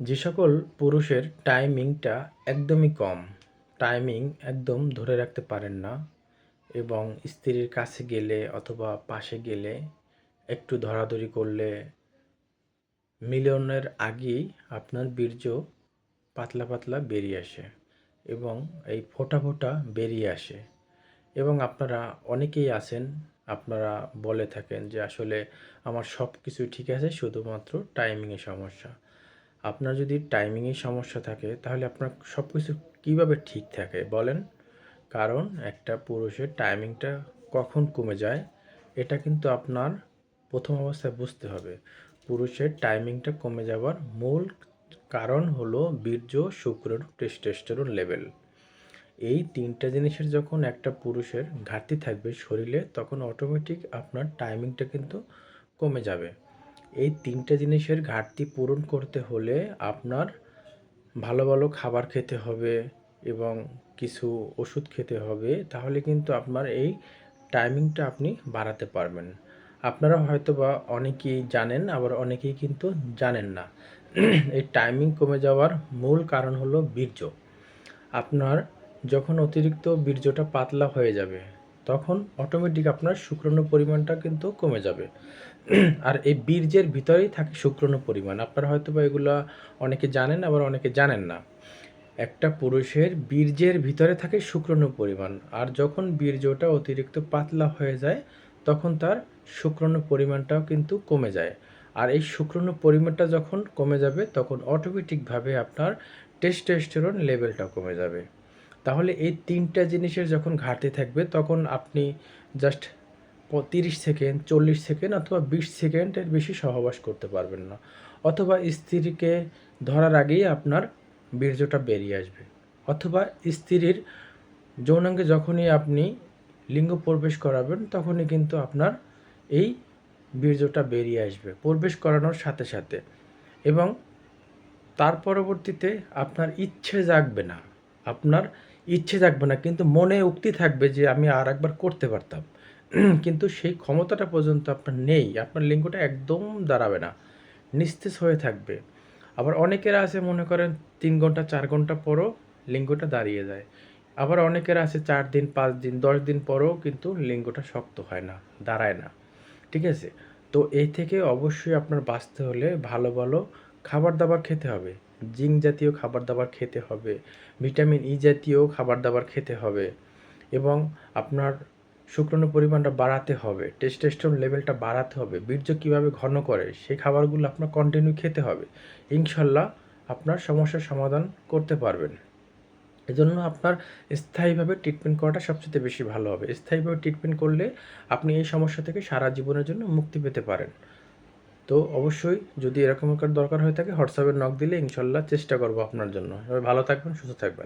যে সকল পুরুষের টাইমিংটা একদমই কম। টাইমিং একদম ধরে রাখতে পারেন না এবং স্ত্রীর কাছে গেলে অথবা পাশে গেলে একটু ধরাধরি করলে মিলনের আগেই আপনার বীর্য পাতলা পাতলা বেরিয়ে আসে এবং এই ফোঁটা ফোঁটা বেরিয়ে আসে। এবং আপনারা অনেকেই আছেন, আপনারা বলে থাকেন যে আসলে আমার সব কিছু ঠিক আছে, শুধুমাত্র টাইমিংয়ে সমস্যা। আপনার যদি টাইমিংয়ে সমস্যা থাকে, তাহলে আপনার সব কিছু কীভাবে ঠিক থাকে বলেন? কারণ একটা পুরুষের টাইমিংটা কখন কমে যায়, এটা কিন্তু আপনার প্রথম অবস্থায় বুঝতে হবে। পুরুষের টাইমিংটা কমে যাওয়ার মূল কারণ হলো বীর্য শুক্রের টেস্টোস্টেরন লেভেল এই তিনটা জিনিসের যখন একটা পুরুষের ঘাটতি থাকবে শরীরে, তখন অটোমেটিক আপনার টাইমিংটা কিন্তু কমে যাবে। এই তিনটা জিনিসের ঘাটতি পূরণ করতে হলে আপনার ভালো ভালো খাবার খেতে হবে এবং কিছু ওষুধ খেতে হবে, তাহলে কিন্তু আপনার এই টাইমিংটা আপনি বাড়াতে পারবেন। আপনারা হয়তো বা অনেকেই জানেন, আবার অনেকেই কিন্তু জানেন না। এই টাইমিং কমে যাওয়ার মূল কারণ হলো বীর্য। আপনার যখন অতিরিক্ত বীর্যটা পাতলা হয়ে যাবে তখন অটোমেটিক আপনার শুক্রাণু পরিমাণটা কিন্তু কমে যাবে। আর এই বীর্যের ভিতরেই থাকে শুক্রাণু পরিমাণ। আপনারা হয়তো বা এগুলো অনেকে জানেন, আবার অনেকে জানেন না। একটা পুরুষের বীর্যের ভিতরে থাকে শুক্রাণু পরিমাণ। আর যখন বীর্যটা অতিরিক্ত পাতলা হয়ে যায়, তখন তার শুক্রাণু পরিমাণটাও কিন্তু কমে যায়। আর এই শুক্রাণু পরিমাণটা যখন কমে যাবে, তখন অটোমেটিকভাবে আপনার টেস্টোস্টেরন লেভেলটা কমে যাবে। তাহলে এই তিনটা জিনিসের যখন ঘাটতি থাকবে, তখন আপনি জাস্ট তিরিশ সেকেন্ড, চল্লিশ সেকেন্ড অথবা বিশ সেকেন্ডের বেশি সহবাস করতে পারবেন না। অথবা স্ত্রীকে ধরার আগেই আপনার বীর্যটা বেরিয়ে আসবে। অথবা স্ত্রীর যৌনাঙ্গে যখনই আপনি লিঙ্গ প্রবেশ করাবেন, তখনই কিন্তু আপনার এই বীর্যটা বেরিয়ে আসবে, প্রবেশ করানোর সাথে সাথে। এবং তার পরবর্তীতে আপনার ইচ্ছে জাগবে না। আপনার ইচ্ছে থাকবে না, কিন্তু মনে উক্তি থাকবে যে আমি আর একবার করতে পারতাম। কিন্তু সেই ক্ষমতাটা পর্যন্ত আপনার নেই, আপনার লিঙ্গটা একদম দাঁড়াবে না, নিস্তেজ হয়ে থাকবে। আবার অনেকের আছে, মনে করেন, তিন ঘণ্টা, চার ঘণ্টা পরও লিঙ্গটা দাঁড়িয়ে যায়। আবার অনেকের আছে, চার দিন, পাঁচ দিন, দশ দিন পরও কিন্তু লিঙ্গটা শক্ত হয় না, দাঁড়ায় না, ঠিক আছে? তো এই থেকে অবশ্যই আপনার বাঁচতে হলে ভালো ভালো খাবার দাবার খেতে হবে। জিঙ্ক জাতীয় খাবার দাবার খেতে হবে, ভিটামিন ই জাতীয় খাবার দাবার খেতে হবে এবং আপনার শুক্রাণু পরিমাণটা বাড়াতে হবে টেস্টোস্টেরন লেভেলটা বাড়াতে হবে, বীর্য কীভাবে ঘন করে সেই খাবারগুলো আপনার কন্টিনিউ খেতে হবে, ইনশাল্লাহ আপনার সমস্যার সমাধান করতে পারবেন। এজন্য আপনার স্থায়ীভাবে ট্রিটমেন্ট করাটা সবচেয়ে বেশি ভালো হবে। স্থায়ীভাবে ট্রিটমেন্ট করলে আপনি এই সমস্যা থেকে সারা জীবনের জন্য মুক্তি পেতে পারেন। তো অবশ্যই যদি এরকম দরকার হয়ে থাকে হোয়াটসঅ্যাপে নক দিলে ইনশাল্লাহ চেষ্টা করব আপনার জন্য। ভালো থাকবেন, সুস্থ থাকবেন।